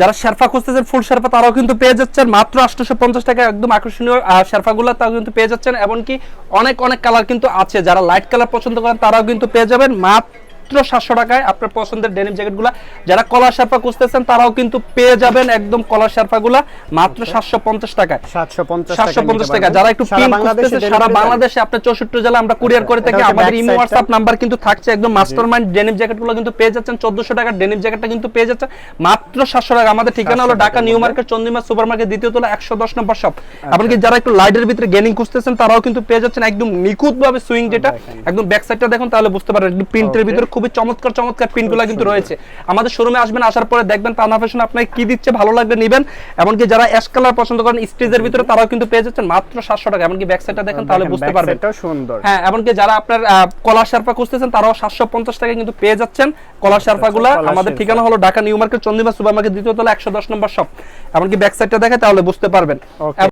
যারা শেরফা খুঁজতেছেন, ফুল শেরফা তারাও কিন্তু পেয়ে যাচ্ছেন। মাত্র আটশোশো পঞ্চাশ টাকা একদম আকর্ষণীয় শেরফাগুলো তাও কিন্তু পেয়ে যাচ্ছেন। এমনকি অনেক অনেক কালার কিন্তু আছে। যারা লাইট কালার পছন্দ করেন, তারাও কিন্তু পেয়ে যাবেন। মাত্র সাতশো টাকায় আপনার পছন্দের ডেনিম জ্যাকেটগুলো যারা কলার শার্পা খুঁজতেছেন তারাও কিন্তু পেয়ে যাবেন একদম কলার শার্পাগুলা মাত্র সাতশো পঞ্চাশ টাকায়। সাতশো পঞ্চাশ টাকা যারা একটু খুঁজতেছে সারা বাংলাদেশে আপনার চৌষট্টি জেলা আমরা কুরিয়ার করে থাকি। আমাদের ইমো হোয়াটসঅ্যাপ নাম্বার কিন্তু থাকছে একদম মাস্টার মাইন্ড ডেনিম জ্যাকেটগুলো কিন্তু পেয়ে যাচ্ছেন। চোদ্দশো টাকার ডেনিম জ্যাকেটটা কিন্তু পেয়ে যাচ্ছেন। মাত্র সাতশো টাকা। আমাদের ঠিকানা হলো 700 Dhaka new market Chandrima super market দ্বিতীয় তলা একশো দশ নম্বর শপ এমনকি যারা একটু লাইটের ভিতরে গেমিং খুঁজতেছেন তারাও কিন্তু পেয়ে যাচ্ছেন। একদম নিখুঁত ভাবে সুইং যেটা। একদম ব্যাক সাইডটা দেখুন তাহলে বুঝতে পারবেন। একদম প্রিন্টের. ভিতরে খুবই চমৎকার চমৎকার প্রিন্টগুলো কিন্তু রয়েছে। আমাদের শোরুমে আসবেন আসার পরে দেখবেন তানা ফ্যাশন আপনাকে কি দিচ্ছে ভালো লাগবে নেবেন। এমনকি যারা অ্যাশ কালার পছন্দ করেন স্টেজের ভিতরে তারাও কিন্তু পেয়ে যাচ্ছেন মাত্র সাতশো টাকা। এমনকি ব্যাক সাইডটা দেখেন তাহলে বুঝতে পারবেন। সুন্দর। হ্যাঁ এমনকি যারা আপনার কলার শার্পা খুঁজতেছেন তারাও সাতশো পঞ্চাশ টাকা কিন্তু পেয়ে যাচ্ছেন কলার শার্পা গুলা আমাদের ঠিকানা হলো Dhaka new market Chandrima super market দ্বিতীয় তলা একশো দশ নম্বর শপ এমনকি ব্যাক সাইডটা দেখে তাহলে বুঝতে পারবেন.